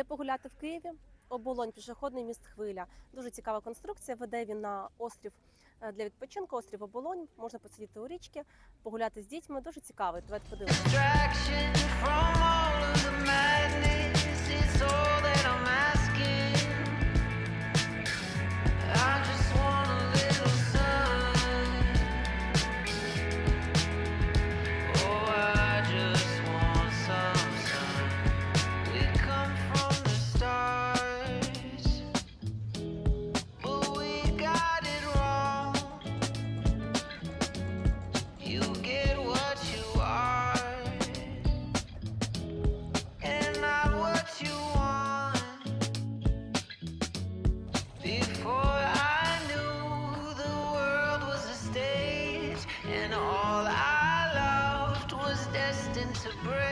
Де погуляти в Києві? Оболонь, пішохідний міст Хвиля. Дуже цікава конструкція. Веде він на острів е, для відпочинку, острів Оболонь. Можна посидіти у річці, погуляти з дітьми. Дуже цікавий. Давайте подивимося. and all I loved was destined to break.